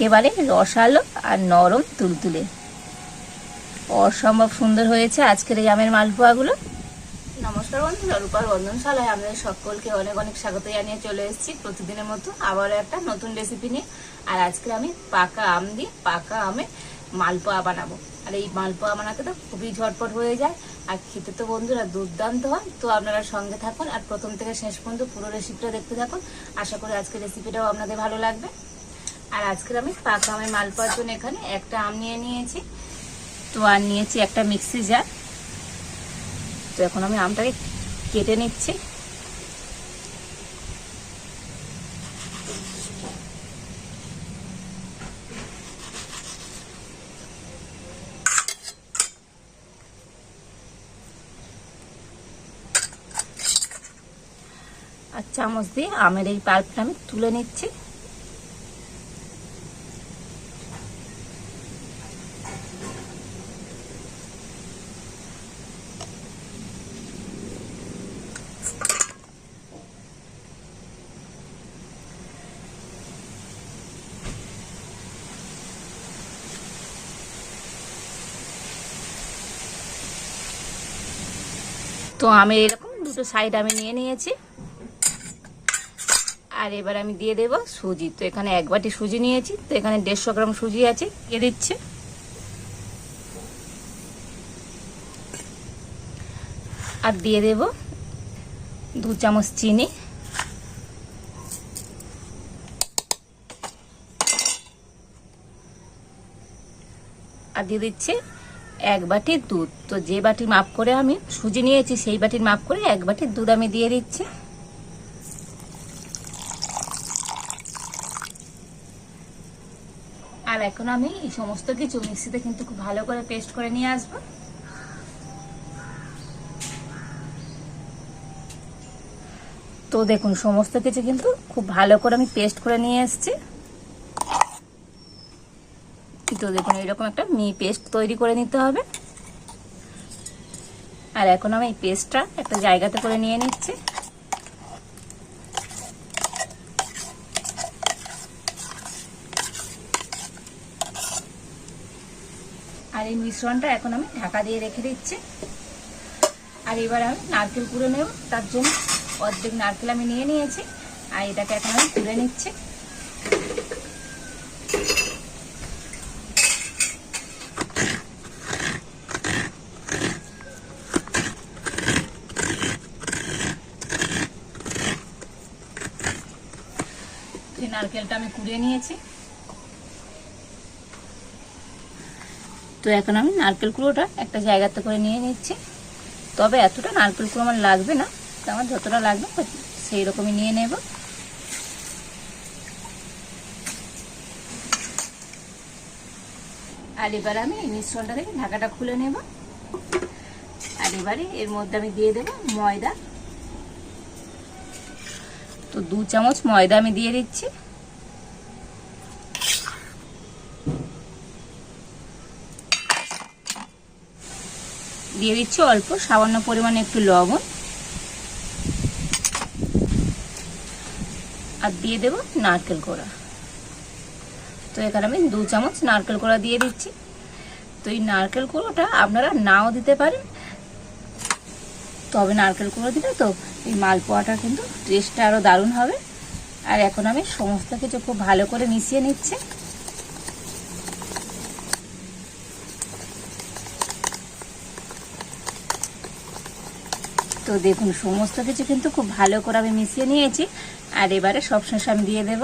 একেবারে রসালো আর নরম তুলতুলে। অসম্ভব সুন্দর হয়েছে আজকের এই আমের মালপোয়াগুলো। নমস্কার বন্ধুরা, রূপার রন্ধনশালায় আপনাদের সকলকে অনেক অনেক স্বাগত জানিয়ে চলে এসেছি প্রতিদিনের মতো আবারও একটা নতুন রেসিপি নিয়ে। আর আজকে আমি পাকা আম দিয়ে পাকা আমে মালপোয়া বানাবো। আর এই মালপোয়া বানাতে তো খুবই ঝটপট হয়ে যায়। আর খেতে তো বন্ধুরা দুর্দান্ত হয়। তো আপনারা সঙ্গে থাকুন আর প্রথম থেকে শেষ পর্যন্ত পুরো রেসিপিটা দেখতে থাকুন। আশা করি আজকের রেসিপিটাও আপনাদের ভালো লাগবে। আর আজকের আমি পাকা আমের মালপোয়ার জন্য এখানে একটা আম নিয়ে নিয়েছি। তো আর নিয়েছি একটা মিক্সি জার তো এখন আমি আমটাকে কেটে নিচ্ছি। আর চামচ দিয়ে আমের এই পাল্পটা আমি তুলে নিচ্ছি। তো আমি এরকম দুটো সাইড আমি নিয়ে নিয়েছি। আর এবার আমি দিয়ে দেব সুজি। তো এখানে এক বাটি সুজি নিয়েছি, তো এখানে দেড়শো গ্রাম সুজি আছে, দিয়ে দিচ্ছে। আর দিয়ে দেব দু চামচ চিনি। আর দিয়ে দিচ্ছে এক বাটি দুধ। তো যে বাটি মাপ করে আমি সুজি নিয়েছি, সেই বাটির মাপ করে এক বাটির দুধ আমি দিয়ে দিচ্ছি। আর এখন আমি এই সমস্ত কিছু মিক্সিতে কিন্তু খুব ভালো করে পেস্ট করে নিয়ে আসব। তো দেখুন, সমস্ত কিছু কিন্তু খুব ভালো করে আমি পেস্ট করে নিয়ে এসেছি। তো দেখুন, এরকম একটা মি পেস্ট তৈরি করে নিতে হবে। আর এখন আমি এই পেস্টটা একটা জায়গাতে করে নিয়ে নিচ্ছি। আর এই মিশ্রণটা এখন আমি ঢাকা দিয়ে রেখে দিচ্ছি। আর এবার আমি নারকেল কুড়ে নেব, তার জন্য অর্ধেক নারকেল আমি নিয়ে নিয়েছি। আর এটাকে এখন আমি তুলে নিচ্ছি। নারকেলটা আমি কুড়িয়ে নিয়েছি। তো এখন আমি নারকেল কুড়োটা একটা জায়গাতে করে নিয়ে নিচ্ছি। তবে এতটা নারকেল কুড়ো আমার লাগবে না, তো আমার যতটা লাগবে সেই রকমই নিয়ে নেব। আর এবার আমি এই মিশ্রণটা থেকে ঢাকাটা খুলে নেব। আর এবারে এর মধ্যে আমি দিয়ে দেব ময়দা। তো দু চামচ ময়দা আমি দিয়ে দিচ্ছি। দিয়ে দিচ্ছি অল্প, সামান্য পরিমাণে একটু লবণ। আর দিয়ে দেব নারকেল কোড়া। তো এখানে আমি দু চামচ নারকেল কোড়া দিয়ে দিচ্ছি। তো এই নারকেল কোড়োটা আপনারা নাও দিতে পারেন। তবে নারকেল কোড়ো দিলে তো এই মালপোয়াটা কিন্তু টেস্টটা আরও দারুণ হবে। আর এখন আমি সমস্ত কিছু খুব ভালো করে মিশিয়ে নিচ্ছি। তো দেখুন, সমস্ত কিছু কিন্তু খুব ভালো করে আমি মিশিয়ে নিয়েছি। আর এবারে সব সবশেষে আমি দিয়ে দেব।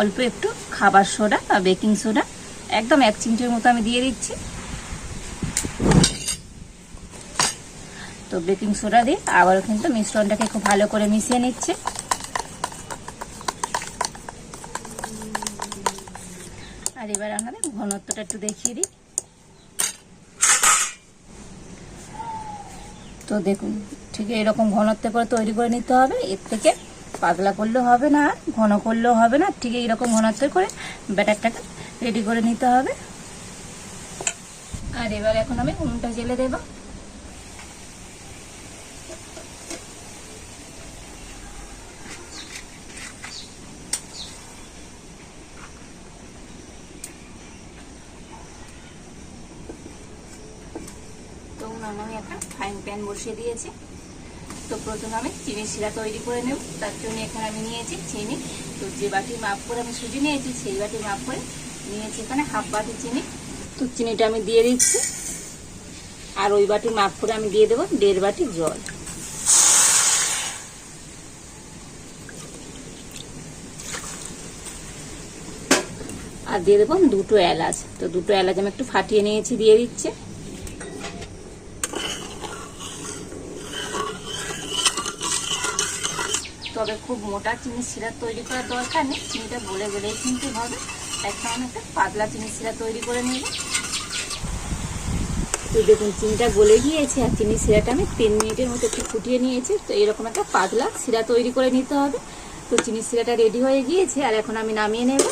অল্প একটু খাবার সোডা বা বেকিং সোডা, একদম এক চিমটির মতো আমি দিয়ে দিচ্ছি। তো বেকিং সোডা দিয়ে আবারও কিন্তু মিশ্রণটাকে খুব ভালো করে মিশিয়ে নিচ্ছে। আর এবার আমাদের ঘনত্বটা একটু দেখিয়ে দিই। তো দেখুন, ঠিক এরকম ঘনত্বে করে তৈরি করে নিতে হবে। এর থেকে পাতলা করলেও হবে না, আর ঘন করলেও হবে না, ঠিক এইরকম ঘনত্বে করে ব্যাটারটাকে রেডি করে নিতে হবে। আর এবার এখন আমি উনুনটা জেলে দেবো। আমি একটা ফ্রাইং প্যান বসিয়ে দিয়েছি। তো প্রথমে আমি চিনি শিরা তৈরি করে নেব। তার জন্য এখানে আমি নিয়েছি চিনি। তো যে বাটি মাপ করে আমি সুজি নিয়েছি, সেই বাটি মাপ করে নিয়েছি এখানে হাফ বাটি চিনি। তো চিনিটা আমি দিয়ে দিচ্ছি। আর ওই বাটি মাপ করে আমি দিয়ে দেবো দেড় বাটি জল। আর দিয়ে দেবো দুটো এলাচ। তো দুটো এলাচ আমি একটু ফাটিয়ে নিয়েছি, দিয়ে দিচ্ছে। তবে খুব মোটা চিনি সিরা তৈরি করার দরকার নেই। চিনিটা গলে গেলেই কিন্তু হবে। একটা পাতলা চিনি সিরা তৈরি করে নেব। তো দেখুন, চিনিটা গলে গিয়েছে আর চিনি সিরাটা আমি তিন মিনিটের মতো একটু ফুটিয়ে নিয়েছি। তো এরকম একটা পাতলা সিরা তৈরি করে নিতে হবে। তো চিনি সিরাটা রেডি হয়ে গিয়েছে আর এখন আমি নামিয়ে নেব।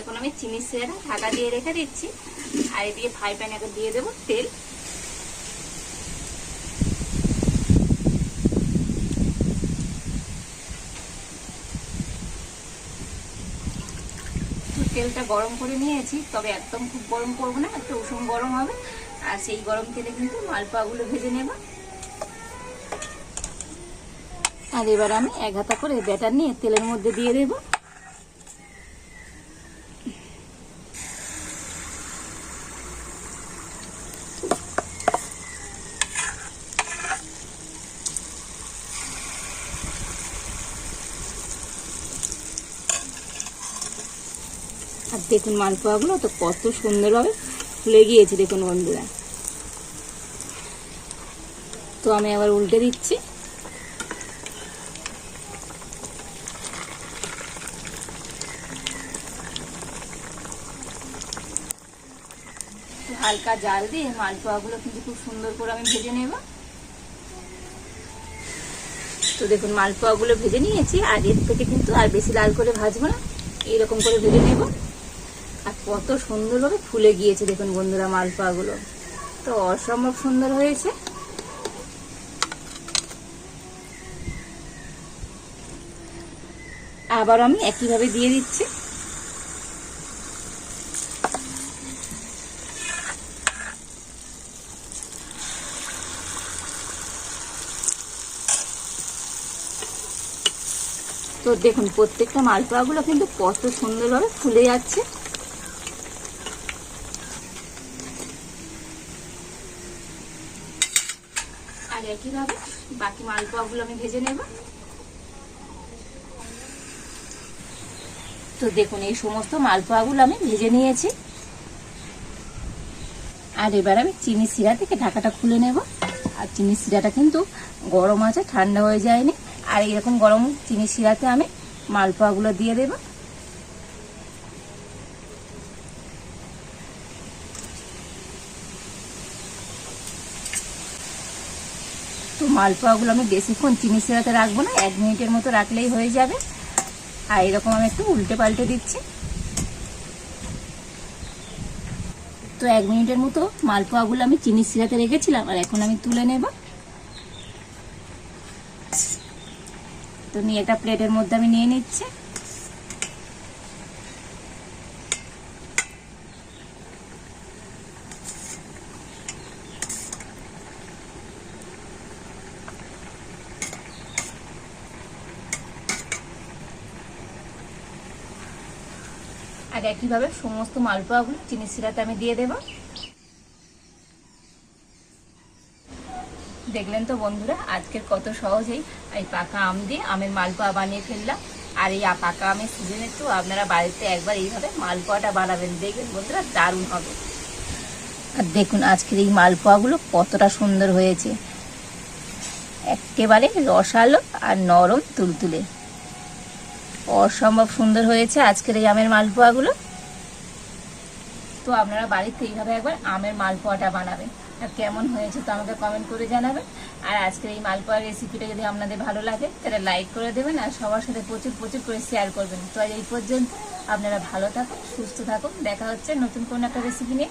এখন আমি চিনি সিরাটা ঢাকা দিয়ে রেখে দিচ্ছি। আর এদিকে ফ্রাই প্যানে দিয়ে দেবো তেল। তেলটা গরম করে নিয়েছি, তবে একদম খুব গরম করব না, একটু উষুম গরম হবে। আর সেই গরম তেলে কিন্তু মালপোয়াগুলো ভেজে নেব। আর এবার আমি এক হাতা করে ব্যাটার নিয়ে তেলের মধ্যে দিয়ে দেব। আর দেখুন মালপোয়াগুলো তো কত সুন্দরভাবে ফুলে গিয়েছে দেখুন বন্ধুরা। তো আমি আবার উল্টে দিচ্ছি। হালকা জাল দিয়ে মালপোয়াগুলো কিন্তু খুব সুন্দর করে আমি ভেজে নেব। তো দেখুন মালপোয়াগুলো ভেজে নিয়েছি, আর এর থেকে কিন্তু আর বেশি লাল করে ভাজবো না এইরকম করে ভেজে নেব। কত সুন্দরভাবে ফুলে গিয়েছে দেখুন বন্ধুরা মালপোয়াগুলো। তো অসম্ভব সুন্দর হয়েছে। আবার আমি একইভাবে দিয়ে দিচ্ছি। তো দেখুন, প্রত্যেকটা মালপোয়াগুলো কিন্তু কত সুন্দরভাবে ফুলে যাচ্ছে। একইভাবে বাকি মালপোয়াগুলো আমি ভেজে নেব। তো দেখুন, এই সমস্ত মালপোয়াগুলো আমি ভেজে নিয়েছি। আর এবার আমি চিনি শিরা থেকে ঢাকাটা খুলে নেব। আর চিনি শিরাটা কিন্তু গরম আছে, ঠান্ডা হয়ে যায়নি। আর এরকম গরম চিনি শিরাতে আমি মালপোয়াগুলো দিয়ে দেব। তো মালপোয়াগুলো আমি বেশিক্ষণ চিনি সেরাতে রাখব না, এক মিনিটের মতো রাখলেই হয়ে যাবে। আর এরকম আমি একটু উল্টে পাল্টে দিচ্ছি। তো এক মিনিটের মতো মালপোয়াগুলো আমি চিনি সিরাতে রেখেছিলাম, আর এখন আমি তুলে নেব। তো নিয়ে একটা প্লেটের মধ্যে আমি নিয়ে নিচ্ছি। আর একইভাবে সমস্ত মালপোয়াগুলো চিনি শিরাতে আমি দিয়ে দেব। দেখলেন তো বন্ধুরা, আজকের কত সহজেই এই পাকা আম দিয়ে আমের মালপোয়া বানিয়ে ফেললাম। আর এই পাকা আমের সিজনে তো আপনারা বাড়িতে একবার এইভাবে মালপোয়াটা বানাবেন, দেখবেন বন্ধুরা দারুণ হবে। আর দেখুন আজকের এই মালপোয়াগুলো কতটা সুন্দর হয়েছে। একেবারে রসালো আর নরম তুলতুলে। অসম্ভব সুন্দর হয়েছে আজকের এই আমের মালপোয়াগুলো। তো আপনারা বাড়িতে এইভাবে একবার আমের মালপোয়াটা বানাবেন। আর কেমন হয়েছে তো আমাকে কমেন্ট করে জানাবেন। আর আজকের এই মালপোয়ার রেসিপিটা যদি আপনাদের ভালো লাগে, তাহলে লাইক করে দেবেন আর সবার সাথে প্রচুর প্রচুর করে শেয়ার করবেন। তো এই পর্যন্ত আপনারা ভালো থাকুন, সুস্থ থাকুন। দেখা হচ্ছে নতুন কোনো একটা রেসিপি নিয়ে।